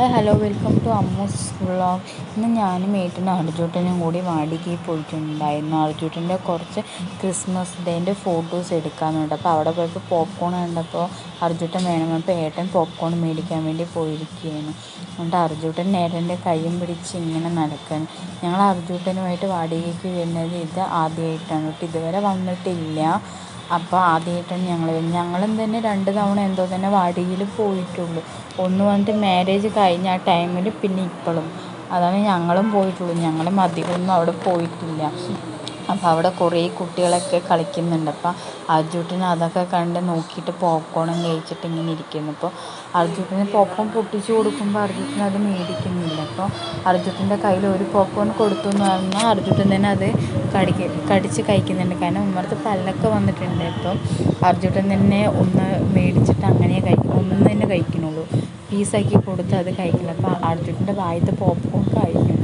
Hi hello welcome to Ammu's vlog. ഇന്ന് ഞാനും ഏട്ടനും അർജുട്ടനും കൂടി വാടികയിൽ പോയിട്ടുണ്ടായിരുന്നു. അർജുട്ടന്റെ കുറച്ച് ക്രിസ്മസ് ഡേന്റെ ഫോട്ടോസ് എടുക്കാനുണ്ട്. അപ്പോൾ അവിടെ പോയപ്പോൾ പോപ്കോൺ കണ്ടപ്പോൾ അർജുട്ടൻ വേണമെന്നപ്പോൾ ഏട്ടൻ പോപ്കോൺ മേടിക്കാൻ വേണ്ടി പോയിരിക്കുകയാണ്. അതുകൊണ്ട് അർജുട്ടൻ ഏട്ടന്റെ കൈയും പിടിച്ച് ഇങ്ങനെ നടക്കാൻ ഞങ്ങൾ അർജുട്ടനുമായിട്ട് വാടികയ്ക്ക് വരുന്നത് ഇത് ആദ്യമായിട്ടാണ്. കേട്ടോ ഇതുവരെ വന്നിട്ടില്ല. അപ്പോൾ ആദ്യമായിട്ടാണ് ഞങ്ങൾ ഞങ്ങളും തന്നെ രണ്ട് തവണ എന്തോ തന്നെ വാടിയിൽ പോയിട്ടുള്ളൂ. ഒന്ന് വന്നിട്ട് മാരേജ് കഴിഞ്ഞ ആ ടൈമിൽ പിന്നെ ഇപ്പോഴും അതാണ് ഞങ്ങളും പോയിട്ടുള്ളൂ. ഞങ്ങളും അധികമൊന്നും അവിടെ പോയിട്ടില്ല. അപ്പോൾ അവിടെ കുറേ കുട്ടികളൊക്കെ കളിക്കുന്നുണ്ട്. അപ്പം അർജുട്ടിന് അതൊക്കെ കണ്ട് നോക്കിയിട്ട് പോപ്കോണും കഴിച്ചിട്ട് ഇങ്ങനെ ഇരിക്കുന്നു. അപ്പോൾ അർജുട്ടന് പോപ്കോൺ പൊട്ടിച്ച് കൊടുക്കുമ്പോൾ അർജുട്ടൻ അത് മേടിക്കുന്നില്ല. അപ്പോൾ അർജുട്ടന്റെ കയ്യിൽ ഒരു പോപ്കോൺ കൊടുത്തു എന്ന് പറഞ്ഞാൽ അർജുട്ടൻ തന്നെ അത് കടിക്ക കടിച്ച് കഴിക്കുന്നുണ്ട്. കാരണം ഉമ്മർത്ത് പല്ലൊക്കെ വന്നിട്ടുണ്ട്. അപ്പം അർജുട്ടൻ തന്നെ ഒന്ന് മേടിച്ചിട്ട് അങ്ങനെ കഴിക്കും ഒന്ന് തന്നെ കഴിക്കുന്നുള്ളൂ. പീസാക്കി കൊടുത്ത് അത് കഴിക്കില്ല അപ്പോൾ അർജുട്ടന്റെ വായത്തെ പോപ്കോൺ കഴിക്കും.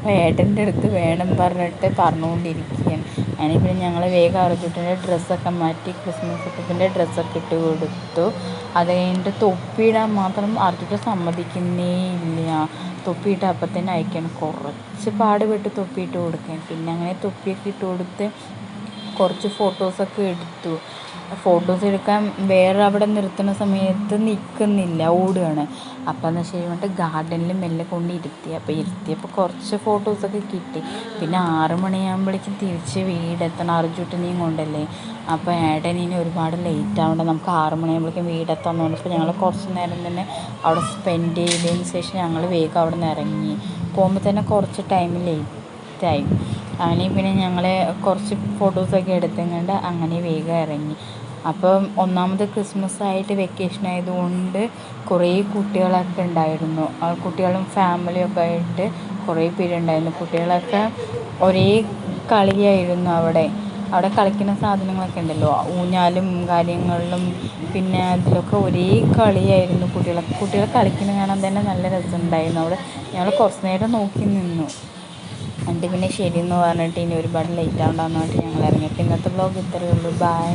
അപ്പോൾ ഏട്ടന്റെ അടുത്ത് വേണം പറഞ്ഞിട്ട് പറഞ്ഞുകൊണ്ടിരിക്കുകയാണ്. അങ്ങനെ പിന്നെ ഞങ്ങൾ വേഗം അർജുട്ടന്റെ ഡ്രസ്സൊക്കെ മാറ്റി ക്രിസ്മസ് അപ്പത്തിന്റെ ഡ്രസ്സൊക്കെ ഇട്ട് കൊടുത്തു. അത് കഴിഞ്ഞിട്ട് തൊപ്പിയിടാൻ മാത്രം അർജുട്ടൻ സമ്മതിക്കുന്നേ ഇല്ല. തൊപ്പിയിട്ട് അപ്പം തന്നെ അയക്കണം കുറച്ച് പാടുപെട്ട് തൊപ്പിയിട്ട് കൊടുക്കാൻ. പിന്നെ അങ്ങനെ തൊപ്പിയൊക്കെ ഇട്ട് കൊടുത്ത് കുറച്ച് ഫോട്ടോസൊക്കെ എടുത്തു. ഫോട്ടോസ് എടുക്കാൻ വേറെ അവിടെ നിർത്തുന്ന സമയത്ത് നിൽക്കുന്നില്ല ഓടുകയാണ് അപ്പം എന്ന് വെച്ച് കഴിഞ്ഞിട്ട് ഗാർഡനിൽ മെല്ലെ കൊണ്ട് ഇരുത്തി. അപ്പോൾ ഇരുത്തിയപ്പോൾ കുറച്ച് ഫോട്ടോസൊക്കെ കിട്ടി. പിന്നെ ആറ് മണിയാകുമ്പോഴേക്കും തിരിച്ച് വീടെത്തണം. അർജുട്ടനെയും കൊണ്ടല്ലേ. അപ്പോൾ ഏട്ടനിനി ഒരുപാട് ലേറ്റ് ആവേണ്ട. നമുക്ക് ആറ് മണിയാകുമ്പോഴേക്കും വീടെത്താമെന്ന് അപ്പോൾ ഞങ്ങൾ കുറച്ച് നേരം തന്നെ അവിടെ സ്പെൻഡ് ചെയ്തതിന് ശേഷം ഞങ്ങൾ വേഗം അവിടെ നിന്ന് ഇറങ്ങി. പോകുമ്പോൾ തന്നെ കുറച്ച് ടൈം ലേറ്റായി അങ്ങനെ പിന്നെ ഞങ്ങൾ കുറച്ച് ഫോട്ടോസൊക്കെ എടുത്തുകൊണ്ട് അങ്ങനെ വേഗം ഇറങ്ങി. അപ്പം ഒന്നാമത് ക്രിസ്മസ് ആയിട്ട് വെക്കേഷൻ ആയതുകൊണ്ട് കുറേ കുട്ടികളൊക്കെ ഉണ്ടായിരുന്നു. കുട്ടികളും ഫാമിലിയൊക്കെ ആയിട്ട് കുറേ പേരുണ്ടായിരുന്നു കുട്ടികളൊക്കെ ഒരേ കളിയായിരുന്നു അവിടെ. അവിടെ കളിക്കുന്ന സാധനങ്ങളൊക്കെ ഉണ്ടല്ലോ. ഊഞ്ഞാലും കാര്യങ്ങളിലും പിന്നെ അതിലൊക്കെ ഒരേ കളിയായിരുന്നു കുട്ടികളൊക്കെ. കുട്ടികളെ കളിക്കുന്ന കാണാൻ തന്നെ നല്ല രസമുണ്ടായിരുന്നു അവിടെ. ഞങ്ങൾ കുറച്ച് നേരം നോക്കി നിന്നു. എന്നിട്ട് പിന്നെ ശരി എന്ന് പറഞ്ഞിട്ട് ഇനി ഒരുപാട് ലേറ്റ് ആവണ്ടെന്ന് പറഞ്ഞിട്ട് ഞങ്ങൾ ഇറങ്ങി. ഇന്നത്തെ ബ്ലോഗ് ഇത്രയേ ഉള്ളൂ. ബൈ